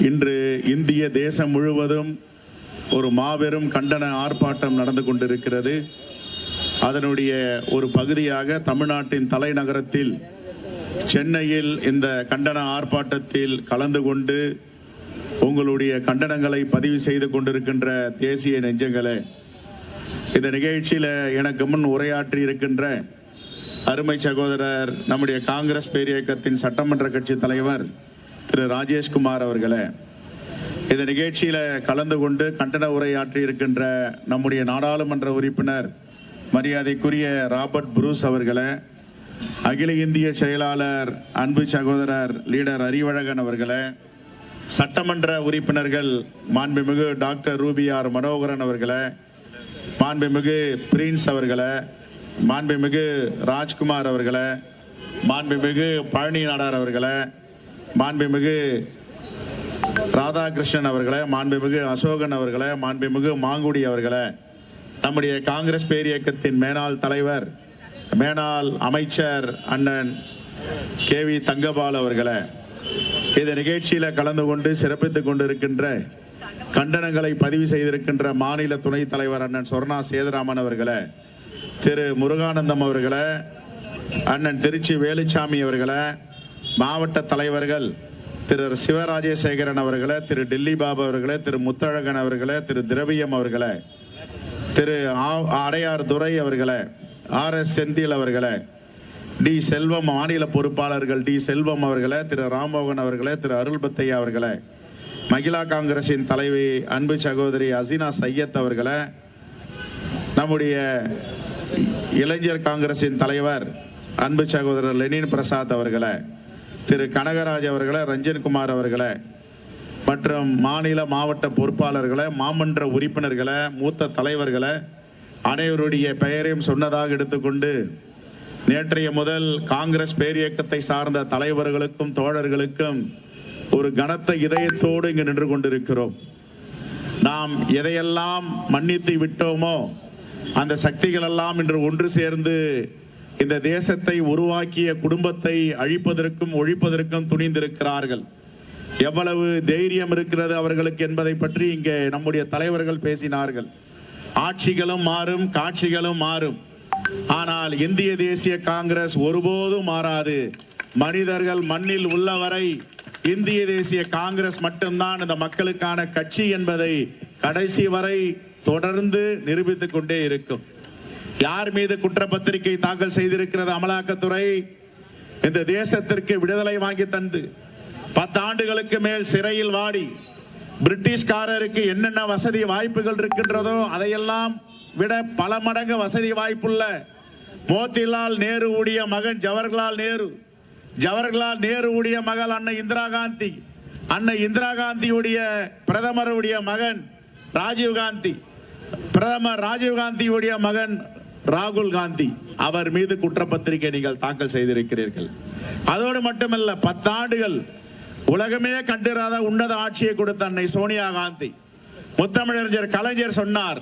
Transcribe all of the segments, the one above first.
இன்று இந்திய தேசம் முழுவதும் ஒரு மாபெரும் கண்டன ஆர்ப்பாட்டம் நடந்து கொண்டிருக்கிறது. அதனுடைய ஒரு பகுதியாக தமிழ்நாட்டின் தலைநகரத்தில் சென்னையில் இந்த கண்டன ஆர்ப்பாட்டத்தில் கலந்து கொண்டு உங்களுடைய கண்டனங்களை பதிவு செய்து கொண்டிருக்கின்ற தேசிய நெஞ்சங்களே இந்த நிகழ்ச்சியில் எனக்கு முன் உரையாற்றி இருக்கின்ற அருமை சகோதரர் நம்முடைய காங்கிரஸ் பேரியக்கத்தின் சட்டமன்ற கட்சி தலைவர் திரு ராஜேஷ்குமார் அவர்களை இந்த நிகழ்ச்சியில் கலந்து கொண்டு கண்டன உரையாற்றி இருக்கின்ற நம்முடைய நாடாளுமன்ற உறுப்பினர் மரியாதைக்குரிய ராபர்ட் புரூஸ் அவர்களை அகில இந்திய செயலாளர் அன்பு சகோதரர் லீடர் அறிவழகன் அவர்களை சட்டமன்ற உறுப்பினர்கள் மாண்புமிகு டாக்டர் ரூபிஆர் மனோகரன் அவர்களை மாண்புமிகு பிரின்ஸ் அவர்களை மாண்புமிகு ராஜ்குமார் அவர்களை மாண்புமிகு பழனி நாடார் அவர்களை மாண்புமிகு ராதாகிருஷ்ணன் அவர்களை மாண்புமிகு அசோகன் அவர்களை மாண்புமிகு மாங்குடி அவர்களை நம்முடைய காங்கிரஸ் பேரியக்கத்தின் மேனாள் தலைவர் மேனாள் அமைச்சர் அண்ணன் கே வி தங்கபால் அவர்களை இந்த நிகழ்ச்சியில் கலந்து கொண்டு சிறப்பித்துக் கொண்டிருக்கின்ற கண்டனங்களை பதிவு செய்திருக்கின்ற மாநில துணைத் தலைவர் அண்ணன் சொர்ணா சேதுராமன் அவர்களை திரு முருகானந்தம் அவர்களை அண்ணன் திருச்சி வேலுச்சாமி அவர்களை மாவட்ட தலைவர்கள் திரு சிவராஜசேகரன் அவர்களை திரு டில்லி பாபு அவர்களே திரு முத்தழகன் அவர்களே திரு திரவியம் அவர்களை திரு ஆ- அடையார் துரை அவர்களை ஆர் எஸ் செந்தில் அவர்களை டி செல்வம் மாநில பொறுப்பாளர்கள் டி செல்வம் அவர்களை திரு ராம்மோகன் அவர்களே திரு அருள்பத்தையா அவர்களை மகிழா காங்கிரசின் தலைவி அன்பு சகோதரி அசினா சையத் அவர்களை நம்முடைய இளைஞர் காங்கிரசின் தலைவர் அன்பு சகோதரர் லெனின் பிரசாத் அவர்களை திரு கனகராஜ் அவர்களை ரஞ்சன்குமார் அவர்களை மற்றும் மாநில மாவட்ட பொறுப்பாளர்களை மாமன்ற உறுப்பினர்களை மூத்த தலைவர்களை அனைவருடைய பெயரையும் சொன்னதாக எடுத்துக்கொண்டு நேற்றைய முதல் காங்கிரஸ் பேரியக்கத்தை சார்ந்த தலைவர்களுக்கும் தோழர்களுக்கும் ஒரு கனத்த இதயத்தோடு இங்கு நின்று கொண்டிருக்கிறோம். நாம் எதையெல்லாம் மன்னித்து விட்டோமோ அந்த சக்திகள் எல்லாம் இன்று ஒன்று சேர்ந்து இந்த தேசத்தை உருவாக்கிய குடும்பத்தை அழிப்பதற்கும் ஒழிப்பதற்கும் துணிந்திருக்கிறார்கள். எவ்வளவு தைரியம் இருக்கிறது அவர்களுக்கு என்பதை பற்றி இங்கே நம்முடைய தலைவர்கள் பேசினார்கள். ஆட்சிகளும் மாறும் காட்சிகளும் மாறும். ஆனால் இந்திய தேசிய காங்கிரஸ் ஒருபோதும் மாறாது. மனிதர்கள் மண்ணில் உள்ளவரை இந்திய தேசிய காங்கிரஸ் மட்டும்தான் இந்த மக்களுக்கான கட்சி என்பதை கடைசி வரை தொடர்ந்து நிரூபித்துக் கொண்டே இருக்கும். யார் மீது குற்றப்பத்திரிகை தாக்கல் செய்திருக்கிறது அமலாக்கத்துறை? இந்த தேசத்திற்கு விடுதலை வாங்கி தந்து பத்து ஆண்டுகளுக்கு மேல் சிறையில் வாடி பிரிட்டிஷ்காரருக்கு என்னென்ன வசதி வாய்ப்புகள் இருக்கின்றதோ அதையெல்லாம் விட பல மடங்கு வசதி வாய்ப்புள்ள மோத்திலால் நேரு உடைய மகன் ஜவஹர்லால் நேரு ஜவஹர்லால் நேரு உடைய மகள் அன்னை இந்திரா காந்தி அன்னை இந்திரா காந்தியுடைய பிரதமருடைய மகன் ராஜீவ் காந்தி பிரதமர் ராஜீவ் காந்தியுடைய மகன் ராகுல் காந்தி அவர் மீது குற்றப்பத்திரிகை நீங்கள் தாக்கல் செய்திருக்கிறீர்கள். அதோடு மட்டுமல்ல பத்தாண்டுகள் உலகமே கண்டிராத உன்னத ஆட்சியை கொடுத்த அன்னை சோனியா காந்தி. முத்தமிழறிஞர் கலைஞர் சொன்னார்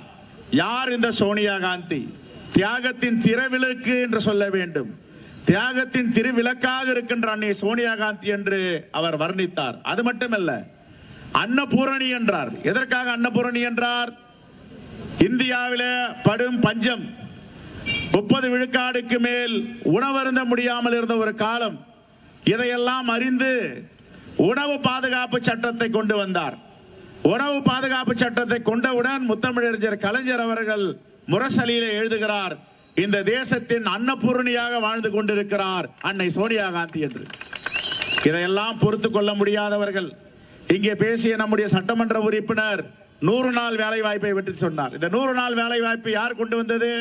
யார் இந்த சோனியா காந்தி? தியாகத்தின் திறவிளக்கு என்று சொல்ல வேண்டும். தியாகத்தின் திருவிளக்காக இருக்கின்ற அன்னை சோனியா காந்தி என்று அவர் வர்ணித்தார். அது மட்டுமல்ல அன்னபூரணி என்றார். எதற்காக அன்னபூரணி என்றார்? இந்தியாவிலே படும் பஞ்சம் முப்பது விழுக்காடுக்கு மேல் உணவருந்த முடியாமல் இருந்த ஒரு காலம் இதையெல்லாம் அறிந்து உணவு பாதுகாப்பு சட்டத்தை கொண்டு வந்தார். உணவு பாதுகாப்பு சட்டத்தை கொண்டவுடன் முத்தமிழறிஞர் கலைஞர் அவர்கள் முரசலியிலே எழுதுகிறார் இந்த தேசத்தின் அன்னபூரணியாக வாழ்ந்து கொண்டிருக்கிறார் அன்னை சோனியா காந்தி என்று. இதையெல்லாம் பொறுத்து கொள்ள முடியாதவர்கள் இங்கே பேசிய நம்முடைய சட்டமன்ற உறுப்பினர் நூறு நாள் வேலை வாய்ப்பை பற்றி சொன்னார். இந்த நூறு நாள் வேலை வாய்ப்பு யார் கொண்டு வந்தது?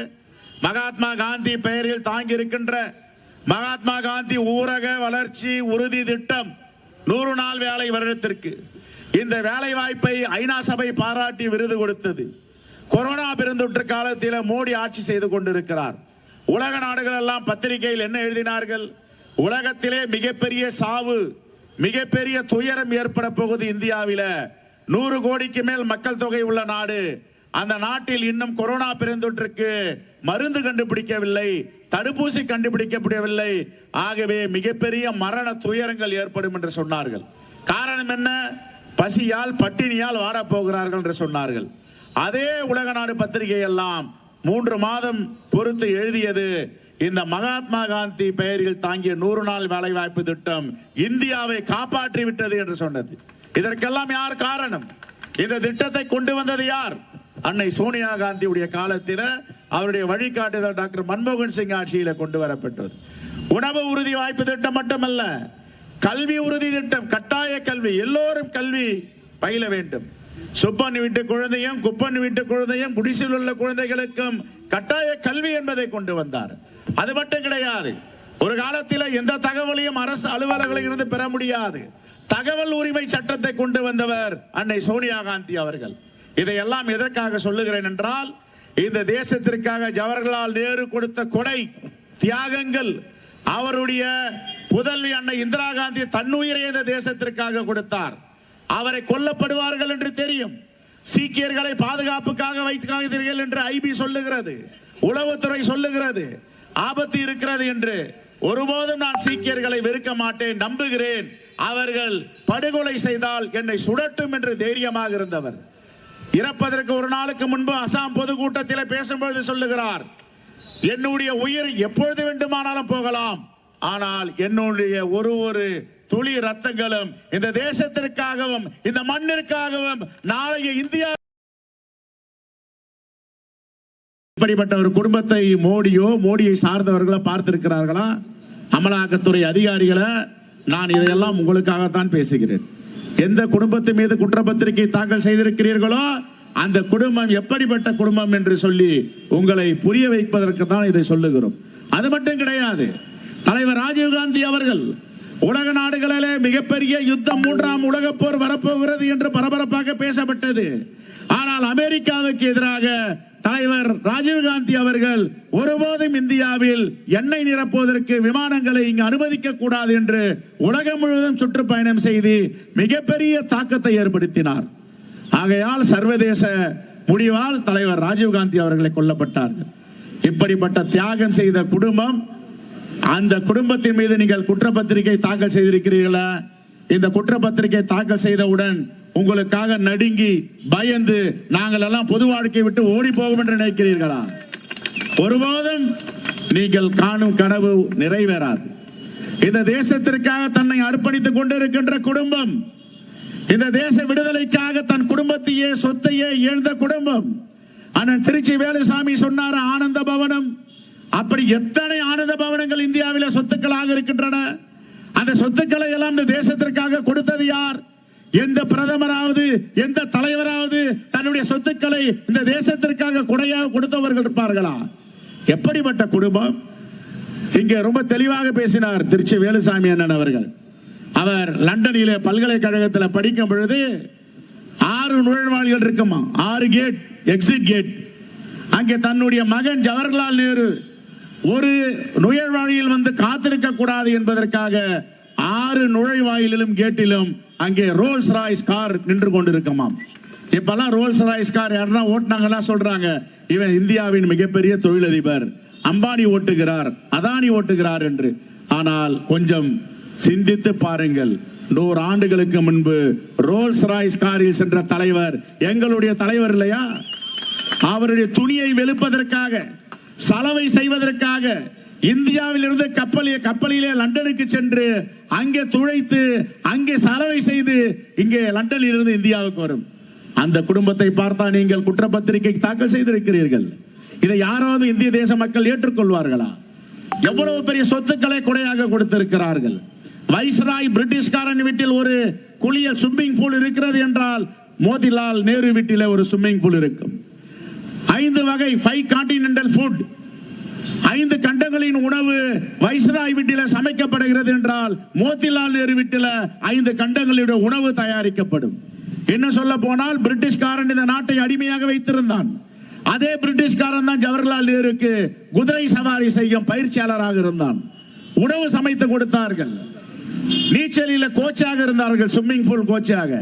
மகாத்மா காந்தி பெயரில் தாங்கி இருக்கின்ற மகாத்மா காந்தி ஊரக வளர்ச்சி உறுதி திட்டம் நூறு நாள் வேலை வருடத்திற்கு. இந்த வேலை வாய்ப்பை ஐநா சபை பாராட்டி விருது கொடுத்தது. கொரோனா பெருந்தொற்று காலத்தில் மோடி ஆட்சி செய்து கொண்டிருக்கிறார். உலக நாடுகள் எல்லாம் பத்திரிகையில் என்ன எழுதினார்கள்? உலகத்திலே மிகப்பெரிய சாவு மிகப்பெரிய துயரம் ஏற்பட போகுது இந்தியாவில. நூறு கோடிக்கு மேல் மக்கள் தொகை உள்ள நாடு. அந்த நாட்டில் இன்னும் கொரோனா பெருந்தொற்றுக்கு மருந்து கண்டுபிடிக்கவில்லை தடுப்பூசி கண்டுபிடிக்கப்படவில்லை. ஆகவே மிகப்பெரிய மரண துயரங்கள் ஏற்படும் என்று சொன்னார்கள். காரணம் என்ன? பசியால் பட்டினியால் வாடப்போகிறார்கள் என்று சொன்னார்கள். அதே உலக நாடு பத்திரிகை எல்லாம் மூன்று மாதம் பொறுத்து எழுதியது. இந்த மகாத்மா காந்தி பெயரில் தாங்கிய நூறு நாள் வேலை வாய்ப்பு திட்டம் இந்தியாவை காப்பாற்றி விட்டது என்று சொன்னது. இதற்கெல்லாம் யார் காரணம்? இந்த திட்டத்தை கொண்டு வந்தது யார்? அன்னை சோனியா காந்தியுடைய காலத்தில் அவருடைய வழிகாட்டுதல் டாக்டர் மன்மோகன் சிங் ஆட்சியில கொண்டு வரப்பட்டது. உணவு உறுதி வாய்ப்பு திட்டம் மட்டுமல்ல கல்வி உறுதி திட்டம் கட்டாய கல்வி எல்லோரும் கல்வி பயில வேண்டும். சுப்பன் வீட்டு குழந்தையும் குப்பன் வீட்டு குழந்தையும் குடிசில் உள்ள குழந்தைகளுக்கும் கட்டாய கல்வி என்பதை கொண்டு வந்தார். அது மட்டும் கிடையாது ஒரு காலத்தில் எந்த தகவலையும் அரசு அலுவலர்களில் இருந்து பெற முடியாது. தகவல் உரிமை சட்டத்தை கொண்டு வந்தவர் அன்னை சோனியா காந்தி அவர்கள். இதையெல்லாம் எதற்காக சொல்லுகிறேன் என்றால் இந்த தேசத்திற்காக ஜவஹர்லால் நேரு கொடுத்த கொடை தியாகங்கள் அவருடைய புதல்வி அன்னை இந்திரா காந்தி தன்னுயிரை இந்த தேசத்திற்காக கொடுத்தார். அவரை கொல்லப்படுவார்கள் என்று தெரியும். சீக்கியர்களை பாதுகாப்புக்காக வைத்துக்காகிறீர்கள் என்று ஐபி சொல்லுகிறது. உளவுத்துறை சொல்லுகிறது. ஆபத்து இருக்கிறது என்று. ஒருபோதும் நான் சீக்கியர்களை வெறுக்க மாட்டேன் நம்புகிறேன். அவர்கள் படுகொலை செய்தால் என்னை சுடட்டும் என்று தைரியமாக இருந்தவர். இறப்பதற்கு ஒரு நாளுக்கு முன்பு அசாம் பொதுக்கூட்டத்தில் பேசும்பொழுது சொல்லுகிறார் என்னுடைய உயிர் எப்பொழுது வேண்டுமானாலும் போகலாம். ஆனால் என்னுடைய ஒரு ஒரு துளி ரத்தங்களும் இந்த தேசத்திற்காகவும் இந்த மண்ணிற்காகவும் நாளைய இந்தியா இப்படிப்பட்ட ஒரு குடும்பத்தை மோடியோ மோடியை சார்ந்தவர்களோ பார்த்திருக்கிறார்களா? அமலாக்கத்துறை அதிகாரிகளை நான் இதையெல்லாம் உங்களுக்காகத்தான் பேசுகிறேன். எந்த குடும்பத்து மீது குற்றப்பத்திரிகை தாக்கல் செய்திருக்கிறீர்களோ அந்த குடும்பம் எப்படிப்பட்ட குடும்பம் என்று சொல்லி உங்களை புரிய வைப்பதற்கு தான் இதை சொல்லுகிறோம். அது மட்டும் கிடையாது. தலைவர் ராஜீவ்காந்தி அவர்கள் உலக நாடுகளிலே மிகப்பெரிய யுத்தம் மூன்றாம் உலக போர் வரப்போகிறது என்று பரபரப்பாக பேசப்பட்டது. ஆனால் அமெரிக்காவுக்கு எதிராக தலைவர் ராஜீவ்காந்தி அவர்கள் ஒருபோதும் இந்தியாவில் எண்ணெய் நிரப்புவதற்கு விமானங்களை இங்கு அனுமதிக்க கூடாது என்று உலகம் முழுவதும் சுற்றுப்பயணம் செய்து மிகப்பெரிய தாக்கத்தை ஏற்படுத்தினார். ஆகையால் சர்வதேச முடிவால் தலைவர் ராஜீவ்காந்தி அவர்களை கொல்லப்பட்டார்கள். இப்படிப்பட்ட தியாகம் செய்த குடும்பம் அந்த குடும்பத்தின் மீது நீங்கள் குற்றப்பத்திரிகை தாக்கல் செய்திருக்கிறீர்களா? இந்த குற்றப்பத்திரிகை தாக்கல் செய்தவுடன் உங்களுக்காக நடுங்கி பயந்து நாங்கள் எல்லாம் பொது வாழ்க்கை விட்டு ஓடி போகும் என்று நினைக்கிறீர்களா? ஒருபோதும் நீங்கள் காணும் கனவு நிறைவேறாது. இந்த தேசத்திற்காக தன்னை அர்ப்பணித்துக் கொண்டிருக்கின்ற குடும்பம் இந்த தேச விடுதலைக்காக தன் குடும்பத்தையே சொத்தையே இழந்த குடும்பம். அண்ணன் திருச்சி வேலுசாமி சொன்னார் ஆனந்த பவனம். அப்படி எத்தனை ஆனந்த பவனங்கள் இந்தியாவில சொத்துக்களாக இருக்கின்றன? அந்த சொத்துக்களை எல்லாம் இந்த தேசத்திற்காக கொடுத்தது யார்? எந்த பிரதமராவது எந்த தலைவராவது தன்னுடைய சொத்துக்களை இந்த தேசத்திற்காக குடையாக கொடுத்தவர்கள் இருப்பார்களா? எப்படிப்பட்ட குடும்பம்? இங்கே ரொம்ப தெளிவாக பேசினார் திருச்சி வேலுசாமி அண்ணன் அவர்கள். அவர் லண்டனில பல்கலைக்கழகத்தில் படிக்கும் பொழுது ஆறு நுழைவாளிகள் இருக்குமா? ஆறு கேட் எக்ஸிட் கேட் அங்கே தன்னுடைய மகன் ஜவஹர்லால் நேரு ஒரு நுழைவாயில் வந்து காத்திருக்க கூடாது என்பதற்காக ஆறு நுழைவாயிலும் கேட்டிலும் அங்கே ரோல்ஸ் ராய்ஸ் கார் நின்று கொண்டிருக்கமாம். இப்பெல்லாம் ரோல்ஸ் ராய்ஸ் கார் யாருன்னா ஓட்டுனாங்கன்னா சொல்றாங்க இவன் இந்தியாவின் மிகப்பெரிய தொழிலதிபர். அம்பானி ஓட்டுகிறார் அதானி ஓட்டுகிறார் என்று. ஆனால் கொஞ்சம் சிந்தித்து பாருங்கள் நூறு ஆண்டுகளுக்கு முன்பு ரோல்ஸ் ராய்ஸ் காரில் சென்ற தலைவர் எங்களுடைய தலைவர் இல்லையா? அவருடைய துணியை வெளுப்பதற்காக. சலவை செய்வதற்காக இந்தியாவில் இருந்து கப்பலில் கப்பலிலே லண்டனுக்கு சென்று அங்கே துழைத்து அங்கே சலவை செய்து இங்கே லண்டனில் இருந்து இந்தியாவுக்கு வரும். அந்த குடும்பத்தை பார்த்தா நீங்கள் குற்றப்பத்திரிகை தாக்கல் செய்திருக்கிறீர்கள். இதை யாராவது இந்திய தேச மக்கள் ஏற்றுக்கொள்வார்களா? எவ்வளவு பெரிய சொத்துக்களை கொடையாக கொடுத்திருக்கிறார்கள்? வைஸ்ராய் பிரிட்டிஷ்காரன் வீட்டில் ஒரு குளியல் ஸ்விம்மிங் பூல் இருக்கிறது என்றால் மோதிலால் நேரு வீட்டிலே ஒரு ஸ்விம்மிங் பூல் இருக்கும். ஐந்து வகை ஃபைவ் கான்டினென்டல் ஃபுட் ஐந்து கண்டங்களின் உணவு வைஸ்ராய் வீட்டில சமைக்கப்படுகிறது என்றால் மோதிலால் நேரு வீட்டில ஐந்து கண்டங்களுடைய உணவு தயாரிக்கப்படும். என்ன சொல்ல போனால் பிரிட்டிஷ்காரன் இந்த நாட்டை அடிமையாக வைத்திருந்தான். அதே பிரிட்டிஷ்காரன் தான் ஜவஹர்லால் நேருக்கு குதிரை சவாரி செய்யும் பயிற்சியாளராக இருந்தான். உணவு சமைத்து கொடுத்தார்கள். நீச்சலில கோச்சாக இருந்தார்கள் ஸ்விம்மிங் பூல் கோச்சாக.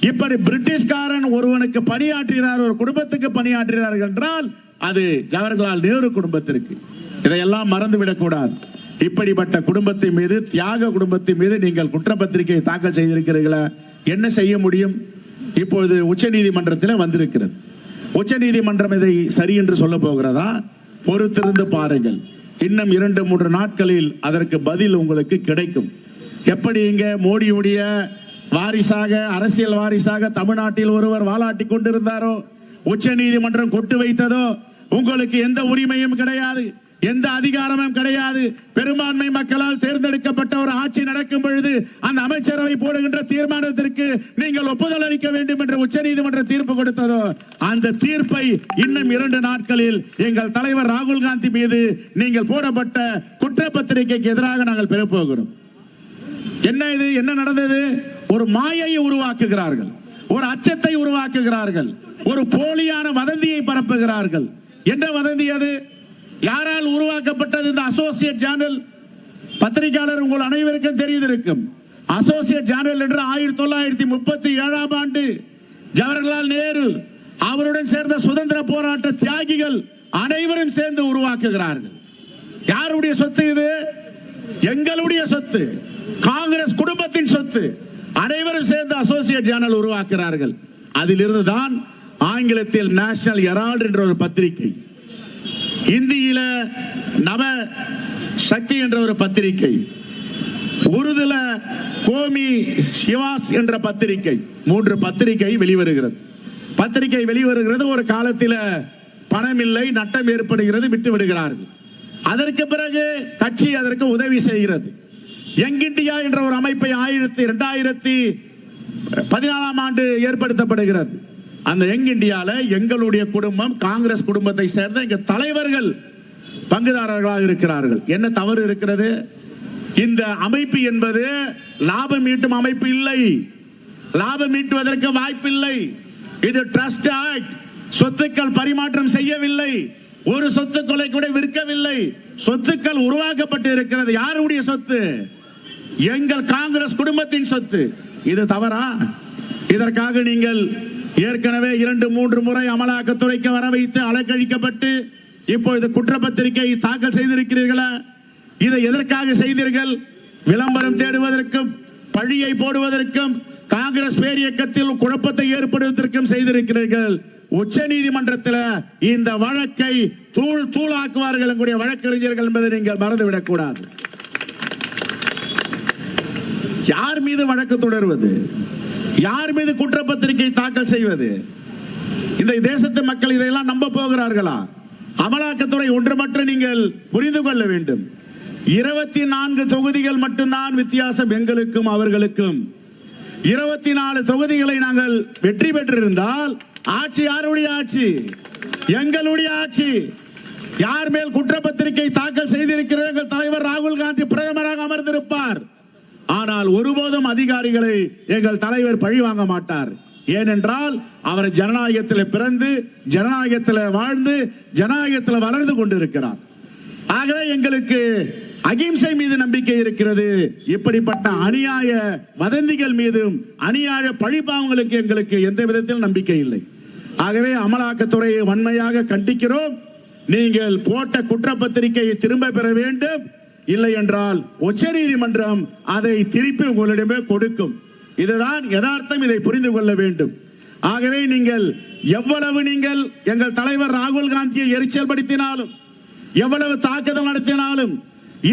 இப்படி பிரிட்டிஷ்காரன் ஒருவனுக்கு பணியாற்றினார் ஒரு குடும்பத்துக்கு பணியாற்றினார்கள் என்றால் அது ஜவஹர்லால் நேரு குடும்பத்திற்கு. இதையெல்லாம் மறந்து விடக்கூடாது இப்படிப்பட்ட குடும்பத்தின் மீது தியாக குடும்பத்தின் மீது நீங்கள் குற்றப்பத்திரிகை தாக்கல் செய்திருக்கிறீர்களா? என்ன செய்ய முடியும்? இப்பொழுது உச்சநீதிமன்றத்தில் வந்திருக்கிறது. உச்ச நீதிமன்றம் இதை சரி என்று சொல்ல போகிறதா? பொறுத்திருந்து பாருங்கள். இன்னும் இரண்டு மூன்று நாட்களில் அதற்கு பதில் உங்களுக்கு கிடைக்கும். எப்படி இங்க மோடியுடைய வாரிசாக அரசியல் வாரிசாக தமிழ்நாட்டில் ஒருவர் வாலாட்டி கொண்டிருந்தாரோ உச்ச நீதிமன்றம் கொட்டு வைத்ததோ உங்களுக்கு எந்த உரிமையும் கிடையாது எந்த அதிகாரமும் கிடையாது. பெரும்பான்மை மக்களால் தேர்ந்தெடுக்கப்பட்ட ஒரு ஆட்சி நடக்கும் பொழுது அந்த அமைச்சரவை போடுகின்ற தீர்மானத்திற்கு நீங்கள் ஒப்புதல் அளிக்க வேண்டும் என்று உச்சநீதிமன்ற தீர்ப்பு கொடுத்ததோ அந்த தீர்ப்பை இன்னும் இரண்டு நாட்களில் எங்கள் தலைவர் ராகுல் காந்தி மீது நீங்கள் போடப்பட்ட குற்றப்பத்திரிகைக்கு எதிராக நாங்கள் பெறப்போகிறோம். என்ன இது? என்ன நடந்தது? ஒரு மாயையை உருவாக்குகிறார்கள். ஒரு அச்சத்தை உருவாக்குகிறார்கள். ஒரு போலியான வதந்தியை பரப்புகிறார்கள். என்ன வதந்தி அது? யாரால் உருவாக்கப்பட்டது இந்த அசோசியேட் ஜேர்னல் பத்திரிகையாளர் உங்கள் அனைவருக்கும் தெரிந்திருக்கும். அசோசியேட் ஜேர்னல் என்று ஆயிரத்தி தொள்ளாயிரத்தி முப்பத்தி ஏழாம் ஆண்டு ஜவஹர்லால் நேரு அவருடன் சேர்ந்த சுதந்திர போராட்ட தியாகிகள் அனைவரும் சேர்ந்து உருவாக்குகிறார்கள். யாருடைய சொத்து இது? எங்களுடைய சொத்து. காங்கிரஸ் குடும்பத்தின் சொத்து. அனைவரும் சேர்ந்து அசோசியேட் ஜேர்னல் உருவாக்குகிறார்கள். அதிலிருந்து தான் ஆங்கிலத்தில் நேஷனல் எரால்ட் என்ற ஒரு பத்திரிகை இந்தியில நவ சக்தி என்ற ஒரு பத்திரிகை உருதுல கோமி சிவாஸ் என்ற பத்திரிகை மூன்று பத்திரிகை வெளிவருகிறது. பத்திரிகை வெளிவருகிறது ஒரு காலத்தில் பணம் இல்லை நட்டம் ஏற்படுகிறது விட்டு விடுகிறார்கள் அதற்கு பிறகு கட்சி அதற்கு உதவி செய்கிறது. யங் இந்தியா என்ற ஒரு அமைப்பை ஆயிரத்தி இரண்டாயிரத்தி பதினாலாம் ஆண்டு ஏற்படுத்தப்படுகிறது. அந்த யங் இந்தியால எங்களுடைய குடும்பம் காங்கிரஸ் குடும்பத்தை சேர்ந்த எங்க தலைவர்கள் பங்குதாரர்களாக இருக்கிறார்கள். என்ன தவறு இருக்கிறது? இந்த அமைப்பு என்பது லாபம் ஈட்டும் அமைப்பு இல்லை. லாபம் ஈட்டுவதற்கு வாய்ப்பில்லை. இது ட்ரஸ்ட் ஆக்ட் சொத்துக்கள் பரிமாற்றம் செய்யவில்லை. ஒரு சொத்துக்களை கூட விற்கவில்லை. சொத்துக்கள் உருவாக்கப்பட்டு இருக்கிறது யாருடைய சொத்து? எங்கள் காங்கிரஸ் குடும்பத்தின் சொத்து. இது தவறா? இதற்காக நீங்கள் ஏற்கனவே இரண்டு மூன்று முறை அமலாக்கத்துறைக்கு வர வைத்து அலக்கழிக்கப்பட்டு இப்பொழுது குற்றப்பத்திரிகை தாக்கல் செய்திருக்கிறீர்களா? இதை எதற்காக செய்தீர்கள்? விளம்பரம் தேடுவதற்கும் பழியை போடுவதற்கும் காங்கிரஸ் பேரியக்கத்தில் குழப்பத்தை ஏற்படுவதற்கும் செய்திருக்கிறீர்கள். உச்ச நீதிமன்றத்தில் இந்த வழக்கை தூள் தூளாக்குவார்கள். எங்களுடைய வழக்கறிஞர்கள் என்பதை நீங்கள் மறந்துவிடக் கூடாது யார் மீது வழக்கு தொடர்வது? யார் மீது குற்றப்பத்திரிகை தாக்கல் செய்வது? இந்த தேசத்து மக்கள் இதையெல்லாம் நம்ப போகிறார்களா? அமலாக்கத்துறை ஒன்று மட்டும் நீங்கள் புரிந்து கொள்ள வேண்டும். இருபத்தி நான்கு தொகுதிகள் மட்டும்தான் வித்தியாசம் எங்களுக்கும் அவர்களுக்கும். இருபத்தி நாலு தொகுதிகளை நாங்கள் வெற்றி பெற்றிருந்தால் ஆட்சி யாருடைய ஆட்சி? எங்களுடைய ஆட்சி. யார் மேல் குற்றப்பத்திரிகை தாக்கல் செய்திருக்கிறார்கள்? தலைவர் ராகுல் காந்தி பிரதமராக அமர்ந்திருப்பார். ஆனால் ஒருபோதும் அதிகாரிகளை எங்கள் தலைவர் பழி வாங்க மாட்டார். ஏனென்றால் அவர் ஜனநாயகத்தில் பிறந்து ஜனநாயகத்தில் வாழ்ந்து ஜனநாயகத்தில் வளர்ந்து கொண்டிருக்கிறார். ஆகவே எங்களுக்கு அகிம்சை மீது நம்பிக்கை இருக்கிறது. இப்படிப்பட்ட அநியாய வதந்திகள் மீதும் அநியாய பழிபாவங்களுக்கு எங்களுக்கு எந்த விதத்தில் நம்பிக்கை இல்லை. ஆகவே அமலாக்கத்துறையை வன்மையாக கண்டிக்கிறோம். நீங்கள் போட்ட குற்றப்பத்திரிகையை திரும்ப பெற வேண்டும். இல்லை என்றால் உச்சநீதிமன்றம் அதை திருப்பி உங்களிடமே கொடுக்கும். இதுதான் யதார்த்தம் இதை புரிந்து கொள்ள வேண்டும். ஆகவே நீங்கள் எவ்வளவு நீங்கள் எங்கள் தலைவர் ராகுல் காந்தியை எரிச்சல் படுத்தினாலும் எவ்வளவு தாக்குதல் நடத்தினாலும்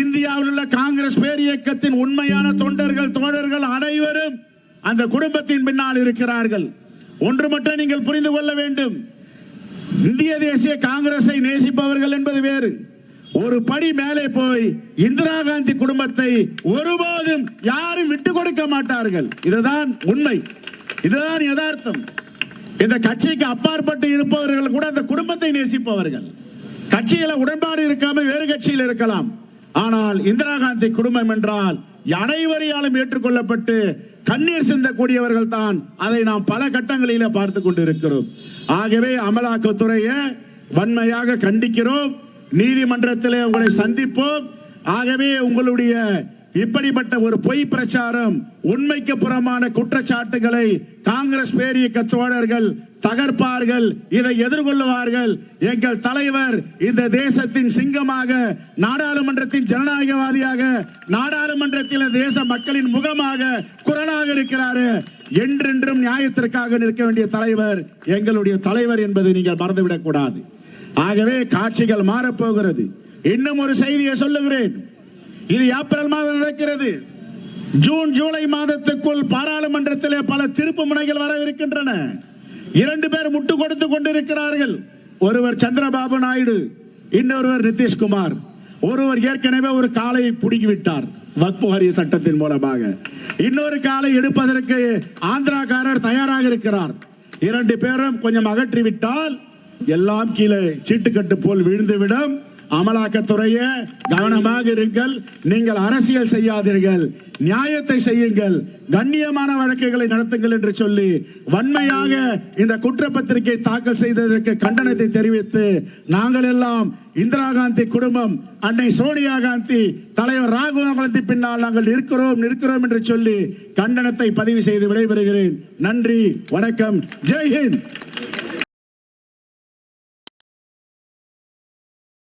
இந்தியாவில் உள்ள காங்கிரஸ் பேரியக்கத்தின் உண்மையான தொண்டர்கள் தோழர்கள் அனைவரும் அந்த குடும்பத்தின் பின்னால் இருக்கிறார்கள். ஒன்று மட்டும் நீங்கள் புரிந்து கொள்ள வேண்டும். இந்திய தேசிய காங்கிரஸை நேசிப்பவர்கள் என்பது வேறு. ஒரு படி மேலே போய் இந்திரா காந்தி குடும்பத்தை ஒருபோதும் யாரும் விட்டு கொடுக்க மாட்டார்கள். இதுதான் உண்மை. இதுதான் யதார்த்தம். இந்த கட்சிக்கு அப்பாற்பட்டு இருப்பவர்கள் கூட அந்த குடும்பத்தை நேசிப்பவர்கள். கட்சியில உடன்பாடு இருக்காம வேறு கட்சியில் இருக்கலாம். ஆனால் இந்திரா காந்தி குடும்பம் என்றால் அனைவரையாலும் ஏற்றுக்கொள்ளப்பட்டு கண்ணீர் சிந்தக்கூடியவர்கள் தான் அதை நாம் பல கட்டங்களில பார்த்து கொண்டிருக்கிறோம். ஆகவே அமலாக்கத்துறையை வன்மையாக கண்டிக்கிறோம். நீதிமன்றத்திலே உங்களை சந்திப்போம். ஆகவே உங்களுடைய இப்படிப்பட்ட ஒரு பொய் பிரச்சாரம் உண்மைக்கு புறமான குற்றச்சாட்டுகளை காங்கிரஸ் பேரியக்க தோழர்கள் தகர்ப்பார்கள் இதை எதிர்கொள்ளுவார்கள். எங்கள் தலைவர் இந்த தேசத்தின் சிங்கமாக நாடாளுமன்றத்தின் ஜனநாயகவாதியாக நாடாளுமன்றத்தில் தேச மக்களின் முகமாக குரலாக இருக்கிறாரு. என்றென்றும் நியாயத்திற்காக நிற்க வேண்டிய தலைவர் எங்களுடைய தலைவர் என்பதை நீங்கள் மறந்துவிடக் கூடாது ஆகவே காட்சிகள் மாறப்போகிறது. இன்னும் ஒரு செய்தியை சொல்லுகிறேன். இது ஏப்ரல் மாதம் நடக்கிறது. ஜூன் ஜூலை மாதத்துக்குள் பாராளுமன்றத்திலே பல திருப்பு முனைகள் வர இருக்கின்றன. இரண்டு பேர் முட்டு கொடுத்து கொண்டிருக்கிறார்கள். ஒருவர் சந்திரபாபு நாயுடு இன்னொருவர் நிதிஷ்குமார். ஒருவர் ஏற்கனவே ஒரு காலை பிடுங்கிவிட்டார் வக்பு வாரிய சட்டத்தின் மூலமாக. இன்னொரு காலை எடுப்பதற்கு ஆந்திராக்காரர் தயாராக இருக்கிறார். இரண்டு பேரும் கொஞ்சம் அகற்றி விட்டால் எல்லாம் கீழே சீட்டுக்கட்டு போல் விழுந்துவிடும். அமலாக்கத்துறைய கவனமாக இருங்கள். நீங்கள் அரசியல் செய்யாதீர்கள். நியாயத்தை செய்யுங்கள். கண்ணியமான வழக்குகளை நடத்துங்கள் என்று சொல்லி வன்மையாக இந்த குற்றப்பத்திரிகை தாக்கல் செய்ததற்கு கண்டனத்தை தெரிவித்து நாங்கள் எல்லாம் இந்திரா காந்தி குடும்பம் அன்னை சோனியா காந்தி தலைவர் ராகுல் காந்தி பின்னால் நாங்கள் இருக்கிறோம் நிற்கிறோம் என்று சொல்லி கண்டனத்தை பதிவு செய்து விடைபெறுகிறேன். நன்றி வணக்கம். ஜெய்ஹிந்த்